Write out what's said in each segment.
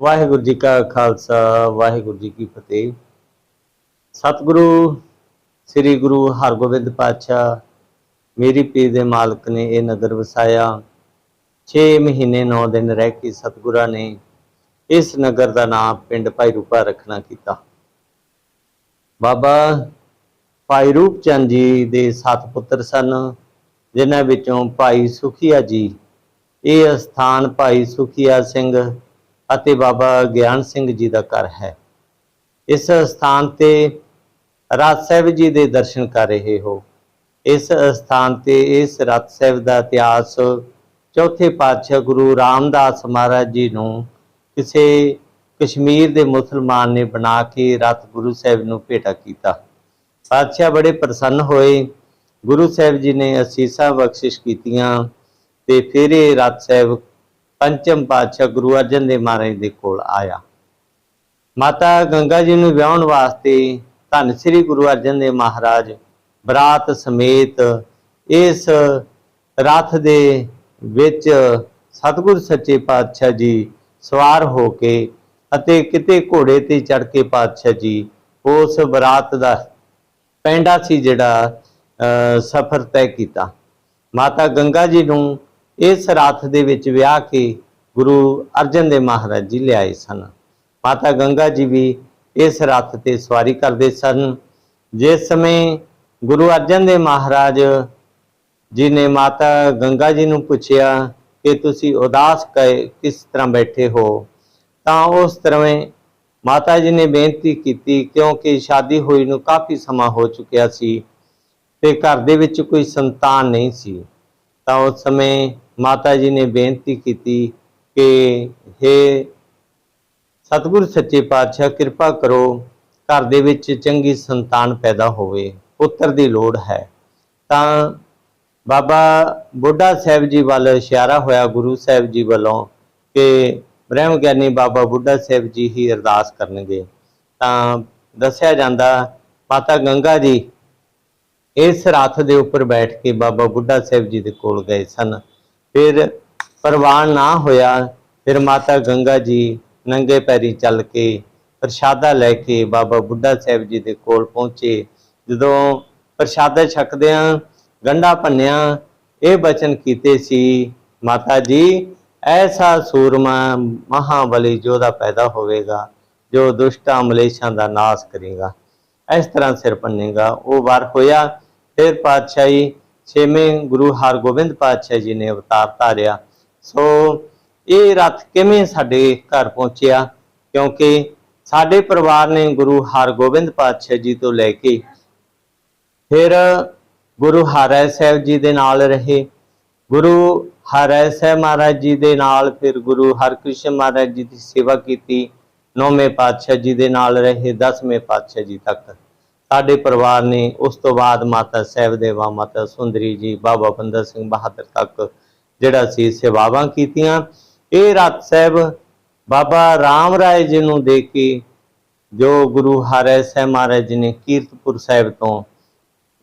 ਵਾਹਿਗੁਰੂ ਜੀ ਕਾ ਖਾਲਸਾ, ਵਾਹਿਗੁਰੂ ਜੀ ਕੀ ਫਤਿਹ। ਸਤਿਗੁਰੂ, ਸ੍ਰੀ ਗੁਰੂ ਹਰਗੋਬਿੰਦ ਪਾਤਸ਼ਾਹ, ਮੇਰੀ ਪੀਰ ਦੇ ਮਾਲਕ ਨੇ ਇਹ ਨਗਰ ਵਸਾਇਆ। 6 ਮਹੀਨੇ 9 ਦਿਨ ਰਹਿ ਕੇ ਸਤਿਗੁਰਾਂ ਨੇ ਇਸ ਨਗਰ ਦਾ ਨਾਮ ਪਿੰਡ ਭਾਈ ਰੂਪਾ ਰੱਖਣਾ ਕੀਤਾ। ਬਾਬਾ ਭਾਈ ਰੂਪ ਚੰਦ ਜੀ ਦੇ ਸੱਤ ਪੁੱਤਰ ਸਨ, ਜਿਨ੍ਹਾਂ ਵਿੱਚੋਂ ਭਾਈ ਸੁਖੀਆ ਜੀ। ਇਹ ਸਥਾਨ ਭਾਈ ਸੁਖੀਆ ਸਿੰਘ ਅਤੇ ਬਾਬਾ ਗਿਆਨ ਸਿੰਘ ਜੀ ਦਾ ਘਰ ਹੈ। ਇਸ ਸਥਾਨ ਤੇ ਰਾਤ ਸਾਹਿਬ ਜੀ ਦੇ ਦਰਸ਼ਨ ਕਰ ਰਹੇ ਹੋ। ਇਸ ਸਥਾਨ ਤੇ ਇਸ ਰਾਤ ਸਾਹਿਬ ਦਾ ਇਤਿਹਾਸ ਚੌਥੇ ਪਾਤਸ਼ਾਹ ਗੁਰੂ ਰਾਮਦਾਸ ਮਹਾਰਾਜ ਜੀ ਨੂੰ ਕਿਸੇ ਕਸ਼ਮੀਰ ਦੇ ਮੁਸਲਮਾਨ ਨੇ ਬਣਾ ਕੇ ਰਤ ਗੁਰੂ ਸਾਹਿਬ ਨੂੰ ਭੇਟਾ ਕੀਤਾ। ਪਾਤਸ਼ਾਹ ਬੜੇ ਪ੍ਰਸੰਨ ਹੋਏ। ਗੁਰੂ ਸਾਹਿਬ ਜੀ ਨੇ ਅਸੀਸਾਂ ਬਖਸ਼ਿਸ਼ ਕੀਤੀਆਂ ਤੇ ਫਿਰ ਇਹ ਰਤ ਸਾਹਿਬ ਪੰਚਮ ਪਾਤਸ਼ਾਹ ਗੁਰੂ ਅਰਜਨ ਦੇਵ ਮਹਾਰਾਜ ਦੇ ਕੋਲ ਆਇਆ। ਮਾਤਾ ਗੰਗਾ ਜੀ ਨੂੰ ਵਿਆਹਣ ਵਾਸਤੇ ਧੰਨ ਸ੍ਰੀ ਗੁਰੂ ਅਰਜਨ ਦੇਵ ਮਹਾਰਾਜ ਬਰਾਤ ਸਮੇਤ ਇਸ ਰਥ ਦੇ ਵਿੱਚ ਸਤਿਗੁਰ ਸੱਚੇ ਪਾਤਸ਼ਾਹ ਜੀ ਸਵਾਰ ਹੋ ਕੇ ਅਤੇ ਕਿਤੇ ਘੋੜੇ ਤੇ ਚੜ ਕੇ ਪਾਤਸ਼ਾਹ ਜੀ ਉਸ ਬਰਾਤ ਦਾ ਪੈਂਡਾ ਸੀ ਜਿਹੜਾ ਅਹ, ਸਫ਼ਰ ਤੈਅ ਕੀਤਾ। ਮਾਤਾ ਗੰਗਾ ਜੀ ਨੂੰ ਇਸ ਰਾਤ ਦੇ ਵਿੱਚ ਵਿਆਹ ਕੇ ਗੁਰੂ ਅਰਜਨ ਦੇਵ ਮਹਾਰਾਜ ਜੀ ਲਿਆਏ ਸਨ। ਮਾਤਾ ਗੰਗਾ ਜੀ ਵੀ ਇਸ ਰਥ ਤੇ ਸਵਾਰੀ ਕਰਦੇ ਸਨ। ਜਿਸ ਸਮੇਂ ਗੁਰੂ ਅਰਜਨ ਦੇਵ ਮਹਾਰਾਜ ਜੀ ਨੇ ਮਾਤਾ ਗੰਗਾ ਜੀ ਨੂੰ ਪੁੱਛਿਆ ਕਿ ਤੁਸੀਂ ਉਦਾਸ ਕਏ ਕਿਸ ਤਰ੍ਹਾਂ ਬੈਠੇ ਹੋ? ਤਾਂ ਉਸ ਤਰ੍ਹਾਂ ਮਾਤਾ ਜੀ ਨੇ ਬੇਨਤੀ ਕੀਤੀ, ਕਿਉਂਕਿ ਸ਼ਾਦੀ ਹੋਈ ਨੂੰ ਕਾਫੀ ਸਮਾਂ ਹੋ ਚੁੱਕਿਆ ਸੀ ਤੇ ਘਰ ਦੇ ਵਿੱਚ ਕੋਈ ਸੰਤਾਨ ਨਹੀਂ ਸੀ। ਤਾਂ ਉਸ ਸਮੇਂ ਮਾਤਾ ਜੀ ਨੇ ਬੇਨਤੀ ਕੀਤੀ ਕਿ हे ਸਤਿਗੁਰ ਸੱਚੇ ਪਾਤਸ਼ਾਹ, ਕਿਰਪਾ ਕਰੋ ਘਰ ਦੇ ਵਿੱਚ ਚੰਗੀ ਸੰਤਾਨ ਪੈਦਾ ਹੋਵੇ, ਪੁੱਤਰ ਦੀ ਲੋੜ ਹੈ। ਤਾਂ ਬਾਬਾ ਬੁੱਢਾ ਸਾਹਿਬ ਜੀ ਵੱਲ ਇਸ਼ਾਰਾ ਹੋਇਆ ਗੁਰੂ ਸਾਹਿਬ ਜੀ ਵੱਲੋਂ ਕਿ ਬ੍ਰਹਮ ਗਿਆਨੀ ਬਾਬਾ ਬੁੱਢਾ ਸਾਹਿਬ ਜੀ ਹੀ ਅਰਦਾਸ ਕਰਨਗੇ। ਤਾਂ ਦੱਸਿਆ ਜਾਂਦਾ, ਮਾਤਾ ਗੰਗਾ ਜੀ ਇਸ ਰਥ ਦੇ ਉੱਪਰ ਬੈਠ ਕੇ ਬਾਬਾ ਬੁੱਢਾ ਸਾਹਿਬ ਜੀ ਦੇ ਕੋਲ ਗਏ ਸਨ। ਫਿਰ ਪ੍ਰਵਾਨ ਨਾ ਹੋਇਆ, ਫਿਰ ਮਾਤਾ ਗੰਗਾ ਜੀ ਨੰਗੇ ਪੈਰੀ ਚੱਲ ਕੇ ਪ੍ਰਸ਼ਾਦਾ ਲੈ ਕੇ ਬਾਬਾ ਬੁੱਢਾ ਸਾਹਿਬ ਜੀ ਦੇ ਕੋਲ ਪਹੁੰਚੇ। ਜਦੋਂ ਪ੍ਰਸ਼ਾਦਾ ਛਕਦਿਆਂ ਗੰਡਾ ਭੰਨਿਆ ਇਹ ਬਚਨ ਕੀਤੇ ਸੀ, ਮਾਤਾ ਜੀ, ਐਸਾ ਸੂਰਮਾ ਮਹਾਬਲੀ ਜੋਧਾ ਪੈਦਾ ਹੋਵੇਗਾ, ਜੋ ਦੁਸ਼ਟਾਂ ਮਲੇਸ਼ਾਂ ਦਾ ਨਾਸ਼ ਕਰੇਗਾ। ਇਸ ਤਰ੍ਹਾਂ ਸਿਰ ਪੰਨੇਗਾ ਉਹ ਵਾਰ ਹੋਇਆ, ਫਿਰ ਪਾਤਸ਼ਾਹੀ ਛੇਵੇਂ ਗੁਰੂ ਹਰਗੋਬਿੰਦ ਪਾਤਸ਼ਾਹ ਜੀ ਨੇ ਅਵਤਾਰ ਧਾਰਿਆ। ਸੋ ਇਹ ਰਥ ਕਿਵੇਂ ਸਾਡੇ ਘਰ ਪਹੁੰਚਿਆ? ਕਿਉਂਕਿ ਸਾਡੇ ਪਰਿਵਾਰ ਨੇ ਗੁਰੂ ਹਰਗੋਬਿੰਦ ਪਾਤਸ਼ਾਹ ਜੀ ਤੋਂ ਲੈ ਕੇ ਫਿਰ ਗੁਰੂ ਹਰਿ ਸਾਹਿਬ ਜੀ ਦੇ ਨਾਲ ਰਹੇ। ਗੁਰੂ ਹਰਿ ਸਾਹਿਬ ਮਹਾਰਾਜ ਜੀ ਦੇ ਨਾਲ ਫਿਰ ਗੁਰੂ ਹਰਕ੍ਰਿਸ਼ਨ ਮਹਾਰਾਜ ਜੀ ਦੀ ਸੇਵਾ ਕੀਤੀ। ਨੌਵੇਂ ਪਾਤਸ਼ਾਹ ਜੀ ਦੇ ਨਾਲ ਰਹੇ, ਦਸਵੇਂ ਪਾਤਸ਼ਾਹ ਜੀ ਤੱਕ। ਸਾਡੇ ਪਰਿਵਾਰ ਨੇ ਉਸ ਤੋਂ ਬਾਅਦ ਮਾਤਾ ਸਾਹਿਬ ਦੇਵਾ ਮਾਤਾ ਸੁੰਦਰੀ ਜੀ, ਬਾਬਾ ਬੰਦਾ ਸਿੰਘ ਬਹਾਦਰ ਤੱਕ ਜਿਹੜਾ ਸੀ ਸੇਵਾਵਾਂ ਕੀਤੀਆਂ। ਇਹ ਰਤ ਸਾਹਿਬ ਬਾਬਾ ਰਾਮ ਰਾਏ ਜੀ ਨੂੰ ਦੇ ਕੇ ਜੋ ਗੁਰੂ ਹਰਿ ਸਾਹਿਬ ਮਹਾਰਾਜ ਜੀ ਨੇ ਕੀਰਤਪੁਰ ਸਾਹਿਬ ਤੋਂ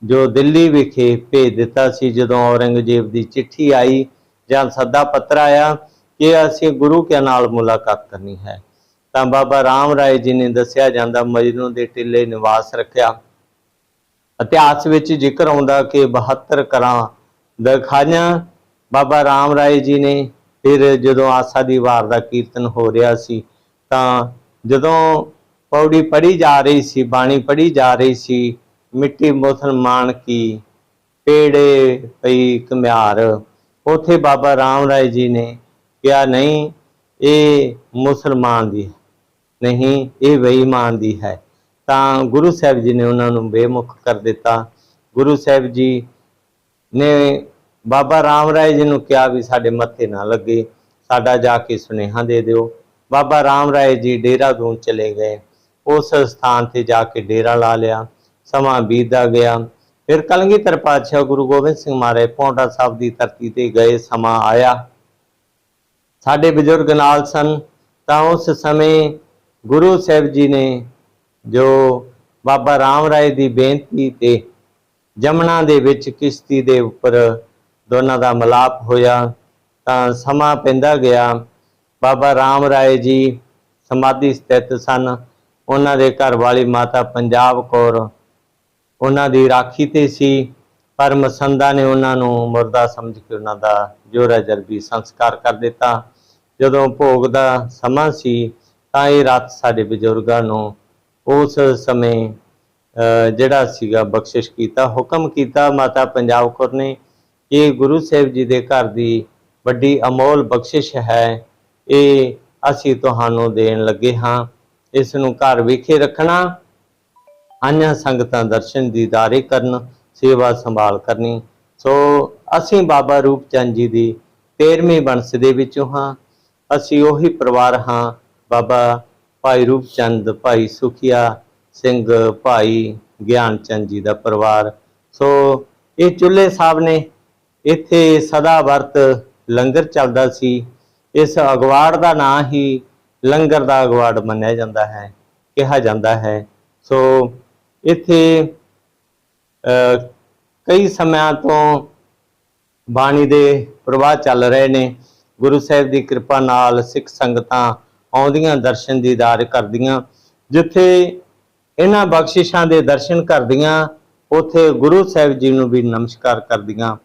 ਜੋ ਦਿੱਲੀ ਵਿਖੇ ਭੇਜ ਦਿੱਤਾ ਸੀ, ਜਦੋਂ ਔਰੰਗਜ਼ੇਬ ਦੀ ਚਿੱਠੀ ਆਈ ਜਾਂ ਸੱਦਾ ਪੱਤਰ ਆਇਆ ਕਿ ਅਸੀਂ ਗੁਰੂ ਕੇ ਨਾਲ ਮੁਲਾਕਾਤ ਕਰਨੀ ਹੈ। ਤਾਂ ਬਾਬਾ ਰਾਮ ਰਾਏ ਜੀ ਨੇ ਦੱਸਿਆ ਜਾਂਦਾ, ਮਜਨੂ ਦੇ ਟਿੱਲੇ ਨਿਵਾਸ ਰੱਖਿਆ। ਇਤਿਹਾਸ ਵਿੱਚ ਜ਼ਿਕਰ ਆਉਂਦਾ ਕਿ 72 ਕਰਾਂ ਦਖਾਈਆਂ ਬਾਬਾ ਰਾਮ ਰਾਏ ਜੀ ਨੇ, ਫਿਰ ਜਦੋਂ ਆਸਾ ਦੀ ਵਾਰ ਦਾ ਕੀਰਤਨ ਹੋ ਰਿਹਾ ਸੀ, ਤਾਂ ਜਦੋਂ ਪੌੜੀ ਪੜੀ ਜਾ ਰਹੀ ਸੀ, ਬਾਣੀ ਪੜੀ ਜਾ ਰਹੀ ਸੀ, ਮਿੱਟੀ ਮੁਸਲਮਾਨ ਕੀ, ਪੇੜੇ ਪਈ ਕਮਿਆਰ ਉਥੇ ਬਾਬਾ ਰਾਮ ਰਾਏ ਜੀ ਨੇ ਕਿਹਾ, ਨਹੀਂ, ਇਹ ਮੁਸਲਮਾਨ ਦੀ ਨਹੀਂ, ਇਹ ਬੇਈਮਾਨ ਦੀ ਹੈ। ਤਾਂ ਗੁਰੂ ਸਾਹਿਬ ਜੀ ਨੇ ਉਹਨਾਂ ਨੂੰ ਬੇਮੁਖ ਕਰ ਦਿੱਤਾ। ਗੁਰੂ ਸਾਹਿਬ ਜੀ ਨੇ ਬਾਬਾ ਰਾਮ ਰਾਏ ਜੀ ਨੂੰ ਕਿਹਾ ਵੀ ਸਾਡੇ ਮੱਥੇ ਨਾ ਲੱਗੇ, ਸਾਡਾ ਜਾ ਕੇ ਸੁਨੇਹਾ ਦੇ ਦਿਓ। ਬਾਬਾ ਰਾਮ ਰਾਏ ਜੀ ਡੇਰਾ ਡੇਰਾਦੂਨ ਚਲੇ ਗਏ। ਉਸ ਸਥਾਨ ਤੇ ਜਾ ਕੇ ਡੇਰਾ ਲਾ ਲਿਆ, ਸਮਾਂ ਬੀਤਦਾ ਗਿਆ। ਫਿਰ ਕਲਗੀਧਰ ਪਾਤਸ਼ਾਹ ਗੁਰੂ ਗੋਬਿੰਦ ਸਿੰਘ ਮਹਾਰਾਜ ਪੌਂਟਾ ਸਾਹਿਬ ਦੀ ਧਰਤੀ ਤੇ ਗਏ, ਸਮਾਂ ਆਇਆ। ਸਾਡੇ ਬਜ਼ੁਰਗ ਨਾਲ ਸਨ, ਤਾਂ ਉਸ ਸਮੇਂ ਗੁਰੂ ਸਾਹਿਬ ਜੀ ਨੇ ਜੋ ਬਾਬਾ ਰਾਮ ਰਾਏ ਦੀ ਬੇਨਤੀ ਤੇ ਜਮਨਾ ਦੇ ਵਿੱਚ ਕਿਸ਼ਤੀ ਦੇ ਉੱਪਰ ਦੋਨਾਂ ਦਾ ਮਲਾਪ ਹੋਇਆ, ਤਾਂ ਸਮਾਂ ਪੈਂਦਾ ਗਿਆ। ਬਾਬਾ ਰਾਮ ਰਾਏ ਜੀ ਸਮਾਧੀ ਸਥਿਤ ਸਨ। ਉਹਨਾਂ ਦੇ ਘਰ ਵਾਲੀ ਮਾਤਾ ਪੰਜਾਬ ਕੌਰ ਉਹਨਾਂ ਦੀ ਰਾਖੀ ਤੇ ਸੀ। ਪਰ ਮਸੰਦਾ ਨੇ ਉਹਨਾਂ ਨੂੰ ਮੁਰਦਾ ਸਮਝ ਕੇ ਉਹਨਾਂ ਦਾ ਜੋਰਾ ਜਰਬੀ ਸੰਸਕਾਰ ਕਰ ਦਿੱਤਾ। ਜਦੋਂ ਭੋਗ ਦਾ ਸਮਾਂ ਸੀ ਤਾਂ ਇਹ ਰਾਤ ਸਾਡੇ ਬਜ਼ੁਰਗਾਂ ਨੂੰ ਉਸ ਸਮੇਂ ਜਿਹੜਾ ਸੀਗਾ ਬਖਸ਼ਿਸ਼ ਕੀਤਾ, ਹੁਕਮ ਕੀਤਾ। ਮਾਤਾ ਪੰਜਾਬ ਕੌਰ ਨੇ ਕਿ ਗੁਰੂ ਸਾਹਿਬ ਜੀ ਦੇ ਘਰ ਦੀ ਵੱਡੀ ਅਮੋਲ ਬਖਸ਼ਿਸ਼ ਹੈ। ਇਹ ਅਸੀਂ ਤੁਹਾਨੂੰ ਦੇਣ ਲੱਗੇ ਹਾਂ। ਇਸ ਨੂੰ ਘਰ ਵਿਖੇ ਰੱਖਣਾ, ਆਈਆਂ ਸੰਗਤਾਂ ਦਰਸ਼ਨ ਦੀਦਾਰੇ ਕਰਨ, ਸੇਵਾ ਸੰਭਾਲ ਕਰਨੀ। ਸੋ ਅਸੀਂ ਬਾਬਾ ਰੂਪ ਚੰਦ ਜੀ ਦੀ 13ਵੀਂ ਬੰਸ ਦੇ ਵਿੱਚੋਂ ਹਾਂ। ਅਸੀਂ ਉਹੀ ਪਰਿਵਾਰ ਹਾਂ ਬਾਬਾ ਭਾਈ ਰੂਪ ਚੰਦ ਭਾਈ ਸੁਖੀਆ ਸਿੰਘ ਭਾਈ ਗਿਆਨ ਚੰਦ ਜੀ ਦਾ ਪਰਿਵਾਰ। ਸੋ ਇਹ ਚੁੱਲ੍ਹੇ ਸਾਹਿਬ ਨੇ ਇੱਥੇ ਸਦਾ ਵਰਤ ਲੰਗਰ ਚੱਲਦਾ ਸੀ। ਇਸ ਅਗਵਾੜ ਦਾ ਨਾਂ ਹੀ ਲੰਗਰ ਦਾ ਅਗਵਾੜ ਮੰਨਿਆ ਜਾਂਦਾ ਹੈ ਕਿਹਾ ਜਾਂਦਾ ਹੈ। ਸੋ ਇੱਥੇ ਅਹ, ਕਈ ਸਮਿਆਂ ਤੋਂ ਬਾਣੀ ਦੇ ਪ੍ਰਵਾਹ ਚੱਲ ਰਹੇ ਨੇ। ਗੁਰੂ ਸਾਹਿਬ ਦੀ ਕਿਰਪਾ ਨਾਲ ਸਿੱਖ ਸੰਗਤਾਂ ਆਉਂਦੀਆਂ ਦਰਸ਼ਨ ਦੀਦਾਰ ਕਰਦੀਆਂ, ਜਿੱਥੇ ਇਹਨਾਂ ਬਖਸ਼ਿਸ਼ਾਂ ਦੇ ਦਰਸ਼ਨ ਕਰਦੀਆਂ, ਉਥੇ ਗੁਰੂ ਸਾਹਿਬ ਜੀ ਨੂੰ ਵੀ ਨਮਸਕਾਰ ਕਰਦੀਆਂ।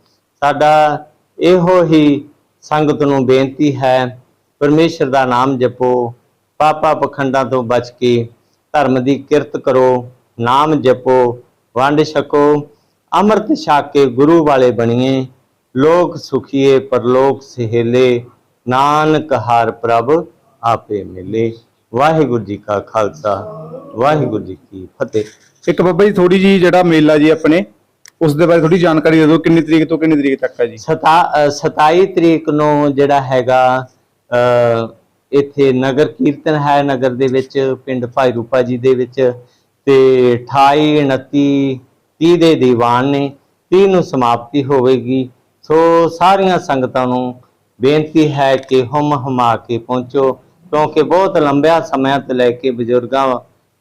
ਸਾਡਾ ਇਹੋ ਹੀ ਸੰਗਤ ਨੂੰ ਬੇਨਤੀ ਹੈ, ਪਰਮੇਸ਼ਰ ਦਾ ਨਾਮ ਜਪੋ, ਪਾਪਾ ਪਖੰਡਾਂ ਤੋਂ ਬਚ ਕੇ ਧਰਮ ਦੀ ਕਿਰਤ ਕਰੋ, ਨਾਮ ਜਪੋ, ਵੰਡ ਛਕੋ, ਅੰਮ੍ਰਿਤ ਛਕ ਕੇ ਗੁਰੂ ਵਾਲੇ ਬਣੀਏ, ਲੋਕ ਸੁਖੀਏ, ਪਰਲੋਕ ਸਹੇਲੇ, ਨਾਨਕ ਹਰ ਪ੍ਰਭ ਆਪੇ ਮਿਲੇ। ਵਾਹਿਗੁਰੂ ਜੀ ਕਾ ਖਾਲਸਾ ਵਾਹਿਗੁਰੂ ਜੀ ਕੀ ਫਤਿਹ। ਇੱਕ ਬਾਬਾ ਜੀ ਥੋੜੀ ਜੀ ਜਿਹੜਾ ਮੇਲਾ ਜੀ ਆਪਣੇ ਉਸ ਦੇ ਬਾਰੇ ਥੋੜੀ ਜਾਣਕਾਰੀ ਦੇ ਦਿਓ ਕਿੰਨੀ ਤਰੀਕ ਤੋਂ ਕਿੰਨੀ ਤਰੀਕ ਤੱਕ ਹੈ ਜੀ? ਸਤਾ- ਅ, 27 ਤਰੀਕ ਨੂੰ ਜਿਹੜਾ ਹੈਗਾ ਅ, ਇੱਥੇ ਨਗਰ ਕੀਰਤਨ ਹੈ ਨਗਰ ਦੇ ਵਿੱਚ ਪਿੰਡ ਭਾਈ ਰੂਪਾ ਜੀ ਦੇ ਵਿੱਚ ਤੇ 28 29 30 ਦੇ ਦੀਵਾਨ ਨੇ 30 ਨੂੰ ਸਮਾਪਤੀ ਹੋਵੇਗੀ। ਸੋ ਸਾਰੀਆਂ ਸੰਗਤਾਂ ਨੂੰ ਬੇਨਤੀ ਹੈ ਕਿ ਹਮ ਹਮਾ ਕੇ ਪਹੁੰਚੋ। ਕਿਉਂਕਿ ਬਹੁਤ ਲੰਬਿਆ ਸਮਾਂ ਤੋਂ ਲੈ ਕੇ ਬਜ਼ੁਰਗਾਂ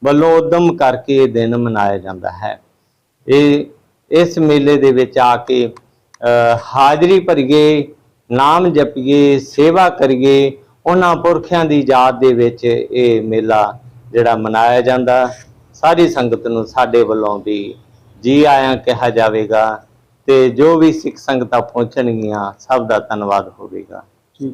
ਵੱਲੋਂ ਉਦਮ ਕਰਕੇ ਇਹ ਦਿਨ ਮਨਾਇਆ ਜਾਂਦਾ ਹੈ। ਇਹ, ਇਸ ਮੇਲੇ ਦੇ ਵਿੱਚ ਆ ਕੇ ਹਾਜ਼ਰੀ ਭਰੀਏ, ਨਾਮ ਜਪੀਏ, ਸੇਵਾ ਕਰੀਏ, ਉਹਨਾਂ ਪੁਰਖਿਆਂ ਦੀ ਯਾਦ ਦੇ ਵਿੱਚ ਇਹ ਮੇਲਾ ਜਿਹੜਾ ਮਨਾਇਆ ਜਾਂਦਾ। ਸਾਰੀ ਸੰਗਤ ਨੂੰ ਸਾਡੇ ਵੱਲੋਂ ਵੀ ਜੀ ਆਇਆਂ ਕਿਹਾ ਜਾਵੇਗਾ ਤੇ ਜੋ ਵੀ ਸਿੱਖ ਸੰਗਤਾਂ ਪਹੁੰਚਣਗੀਆਂ, ਸਭ ਦਾ ਧੰਨਵਾਦ ਹੋਵੇਗਾ। ਜੀ